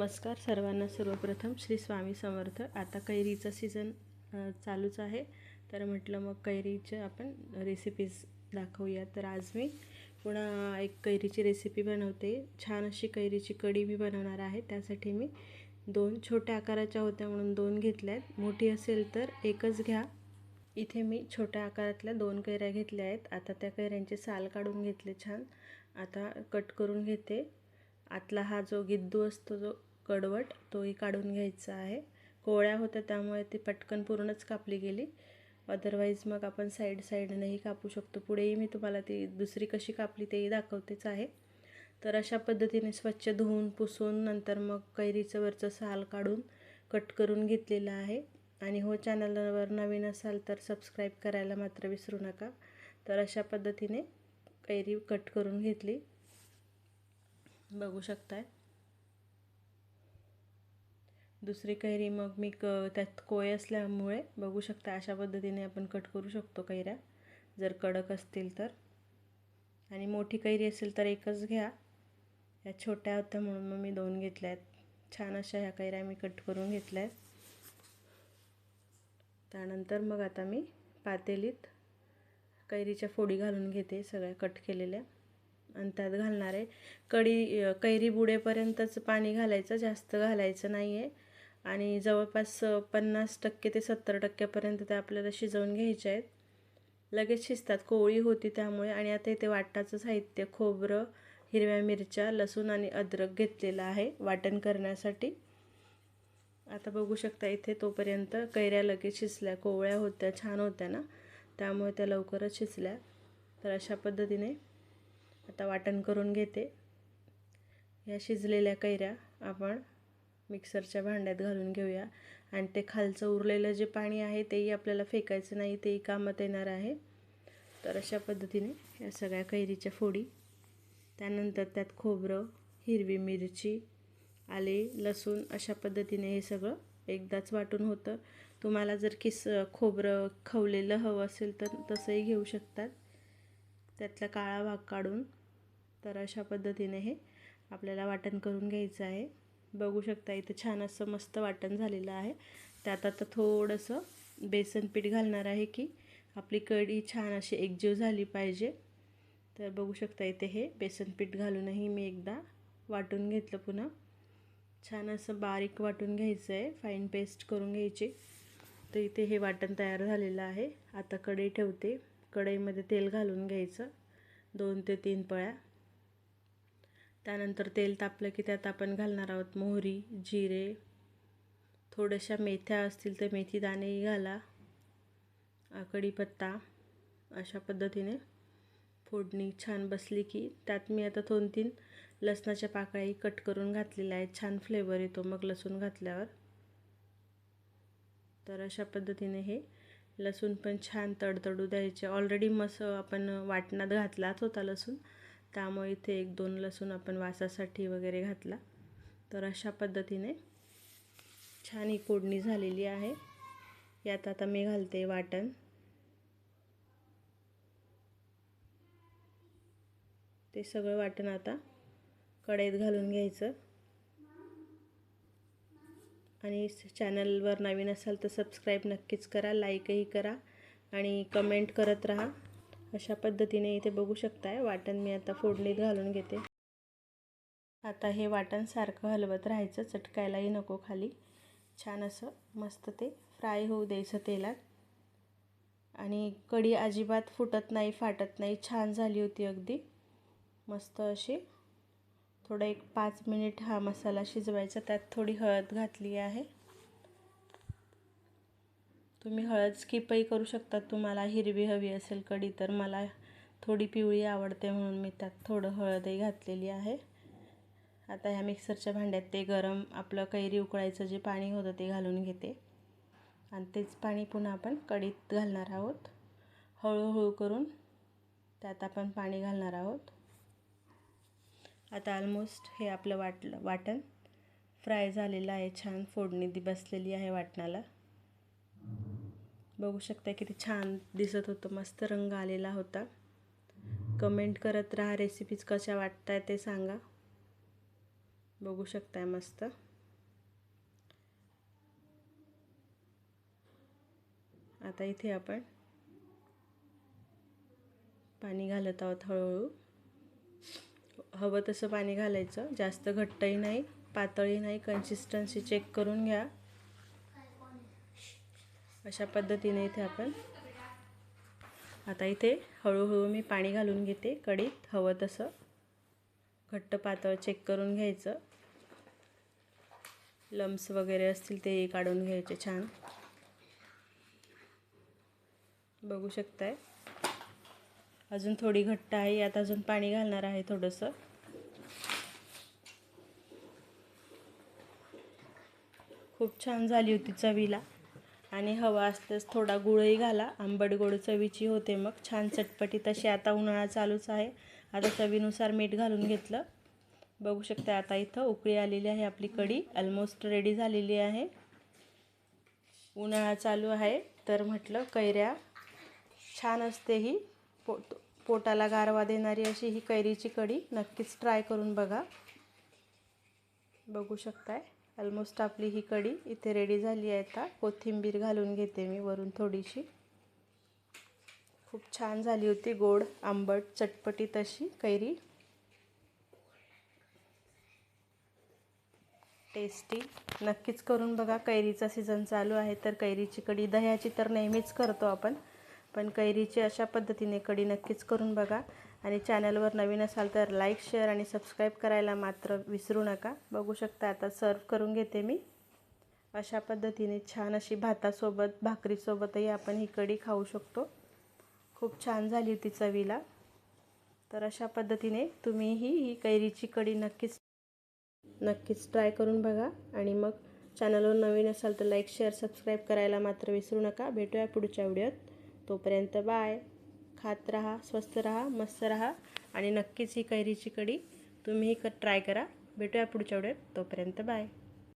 नमस्कार सर्वांना. सर्वप्रथम श्री स्वामी समर्थ. आता कैरीचा सीझन चालूच आहे. तर म्हटलं मग कैरीचे आपण रेसिपीज दाखवूया. तर आज मी पुन्हा एक कैरीची रेसिपी बनवते. छान अशी कैरीची कढी मी बनवणार आहे. त्यासाठी मी दोन छोट्या आकाराच्या होत्या म्हणून दोन घेतल्या आहेत. मोठी असेल तर एकच घ्या. इथे मी छोट्या आकारातल्या दोन कैऱ्या घेतल्या आहेत. आता त्या कैऱ्यांचे साल काढून घेतले छान. आता कट करून घेते. आतला हा जो गिद्दू असतो जो कडवट तोही काढून घ्यायचा आहे. कोवळ्या होत्या त्यामुळे ती पटकन पूर्णच कापली गेली. अदरवाईज मग आपण साईड साईडनेही कापू शकतो. पुढेही मी तुम्हाला ती दुसरी कशी कापली तेही दाखवतेच आहे. तर अशा पद्धतीने स्वच्छ धुवून पुसून नंतर मग कैरीचं वरचं साल काढून कट करून घेतलेलं आहे. आणि हो चॅनलवर नवीन असाल तर सबस्क्राईब करायला मात्र विसरू नका. तर अशा पद्धतीने कैरी कट करून घेतली. बघू शकताय. दुसरी कैरी मग मी क त्यात कोय असल्यामुळे बघू शकता अशा पद्धतीने आपण कट करू शकतो कैऱ्या. जर कडक असतील तर. आणि मोठी कैरी असेल तर एकच घ्या. या छोट्या होत्या म्हणून मग मी दोन घेतल्या आहेत. छान अशा ह्या कैऱ्या मी कट करून घेतल्या आहेत. त्यानंतर मग आता मी पातेलीत कैरीच्या फोडी घालून घेते सगळ्या कट केलेल्या. आणि त्यात घालणार आहे कडी कैरी बुडेपर्यंतच पाणी घालायचं जास्त घालायचं नाही आहे आणि जवळपास पन्नास टक्के ते सत्तर टक्क्यापर्यंत ते आपल्याला शिजवून घ्यायचे आहेत. लगेच शिजतात. कोवळी होती त्यामुळे आणि आता इथे वाटाचं साहित्य खोबरं हिरव्या मिरच्या लसूण आणि अद्रक घेतलेलं आहे वाटण करण्यासाठी. आता बघू शकता इथे तोपर्यंत कैऱ्या लगेच शिजल्या. कोवळ्या होत्या छान होत्या ना? त्यामुळे त्या लवकरच शिजल्या. तर अशा पद्धतीने आता वाटण करून घेते. या शिजलेल्या कैऱ्या आपण मिक्सरच्या भांड्यात घालून घेऊया. आणि ते खालचं उरलेलं जे पाणी आहे तेही आपल्याला फेकायचं नाही तेही कामात येणार आहे. तर अशा पद्धतीने या सगळ्या कैरीच्या फोडी. त्यानंतर त्यात खोबरं हिरवी मिरची आले लसूण अशा पद्धतीने हे सगळं एकदाच वाटून होतं. तुम्हाला जर किस खोबरं खवलेलं हवं असेल तर तसंही घेऊ शकतात. त्यातला काळा भाग काढून तर अशा पद्धतीने हे आपल्याला वाटण करून घ्यायचं आहे. बघू शकता इथं छान असं मस्त वाटण झालेलं आहे. त्यात आता थोडंसं बेसन पीठ घालणार आहे की आपली कढी छान अशी एकजीव झाली पाहिजे. तर बघू शकता इथे हे बेसन पीठ घालूनही मी एकदा वाटून घेतलं पुन्हा. छान असं बारीक वाटून घ्यायचं आहे फाईन पेस्ट करून घ्यायची. तर इथे हे वाटण तयार झालेलं आहे. आता कढई ठेवते. कढईमध्ये तेल घालून घ्यायचं. दोन ते तीन पळ्या. त्यानंतर तेल तापलं की त्यात आपण घालणार आहोत मोहरी जिरे थोड्याशा मेथ्या असतील तर मेथी दाणेही घाला. कढीपत्ता अशा पद्धतीने फोडणी छान बसली की त्यात मी आता दोन तीन लसणाच्या पाकळ्याही कट करून घातलेल्या आहेत. छान फ्लेवर येतो मग लसूण घातल्यावर. तर अशा पद्धतीने हे लसूण पण छान तडतडू द्यायचे. ऑलरेडी मस आपण वाटणात घातलाच होता लसूण. त्यामुळे इथे एक दोन लसूण आपण वासासाठी वगैरे घातला. तर अशा पद्धतीने छान ही फोडणी झालेली आहे. यात आता मी घालते वाटण. ते सगळं वाटण आता कढईत घालून घ्यायचं. आणि चॅनलवर नवीन असाल तर सबस्क्राईब नक्कीच करा लाईकही करा आणि कमेंट करत राहा. अशा पद्धतीने इथे बघू शकताय. वाटण मी आता फोडणीत घालून घेते. आता हे वाटण सारखं हलवत राहायचं. चटकायलाही नको खाली. छान असं मस्त ते फ्राय होऊ द्यायचं तेलात. आणि कढी अजिबात फुटत नाही फाटत नाही. छान झाली होती अगदी. मस्त अशी थोडं एक पाच मिनिट हा मसाला शिजवायचा. त्यात थोडी हळद घातली आहे. तुम्ही हळद स्किपही करू शकता तुम्हाला हिरवी हवी असेल कढी तर मला थोडी पिवळी आवडते म्हणून मी त्यात थोडं हळदही घातलेली आहे. आता ह्या मिक्सरच्या भांड्यात ते गरम आपलं कैरी उकळायचं जे पाणी होतं ते घालून घेते. आणि तेच पाणी पुन्हा आपण कढीत घालणार आहोत. हळूहळू करून त्यात आपण पाणी घालणार आहोत. आता ऑलमोस्ट हे आपलं वाटलं वाटण. फ्राय झालेलं आहे छान. फोडणी दी बसलेली आहे वाटणाला. बघू शकता किती छान दिसत होतं. मस्त रंग आलेला होता. कमेंट करत राहा. रेसिपीज कशा वाटत आहे ते सांगा. बघू शकताय मस्त. आता इथे आपण पाणी घालत आहोत हळूहळू. हवं तसं पाणी घालायचं. जास्त घट्टही नाही पातळी नाही. कन्सिस्टन्सी चेक करून घ्या. अशा पद्धतीने इथे आपण आता इथे हळूहळू मी पाणी घालून घेते कढीत हवं तसं. घट्ट पातळ चेक करून घ्यायचं. लम्स वगैरे असतील ते काढून घ्यायचे छान. बघू शकताय. अजून थोडी घट्ट आहे यात अजून पाणी घालणार आहे थोडंसं. खूप छान झाली होती चवीला. आणि हवा असतेच थोडा गुळही घाला. आंबट गोड चवीची होते मग. छान चटपटी तशी आता उन्हाळा चालूच आहे. आता चवीनुसार मीठ घालून घेतलं. बघू शकता आता इथं उकळी आलेली आहे आपली कढी. ऑलमोस्ट रेडी झालेली आहे. उन्हाळा चालू आहे. तर म्हटलं कैऱ्या छान असते ही. पो पोटाला गारवा देणारी अशी ही कैरीची कढी. नक्कीच ट्राय करून बघा. बघू शकताय. ऑलमोस्ट आपली ही कढी इथे रेडी झाली आहे आता. कोथिंबीर घालून घेते मी वरून थोडीशी. खूप छान झाली होती गोड आंबट चटपटी तशी कैरी. टेस्टी नक्कीच करून बघा कैरीचा सीझन चालू आहे तर कैरीची कढी दह्याची तर नेहमीच करतो आपण. पण कैरीची अशा पद्धतीने कढी नक्कीच करून बघा. आणि चॅनलवर नवीन असाल तर लाईक शेअर आणि सबस्क्राईब करायला मात्र विसरू नका. बघू शकता आता सर्व करून घेते मी. अशा पद्धतीने छान अशी भातासोबत भाकरीसोबतही आपण ही कढी खाऊ शकतो. खूप छान झाली होती चवीला. तर अशा पद्धतीने तुम्हीही ही कैरीची कढी नक्कीच नक्कीच ट्राय करून बघा. आणि मग चॅनलवर नवीन असाल तर लाईक शेअर सबस्क्राईब करायला मात्र विसरू नका. भेटूया पुढच्या व्हिडिओत. तोपर्यंत बाय. खात राहा स्वस्त राहा मस्त राहा आणि नक्कीच ही कैरीची कढी तुम्ही क ट्राय करा. भेटूया पुढच्या वेळेत. तोपर्यंत बाय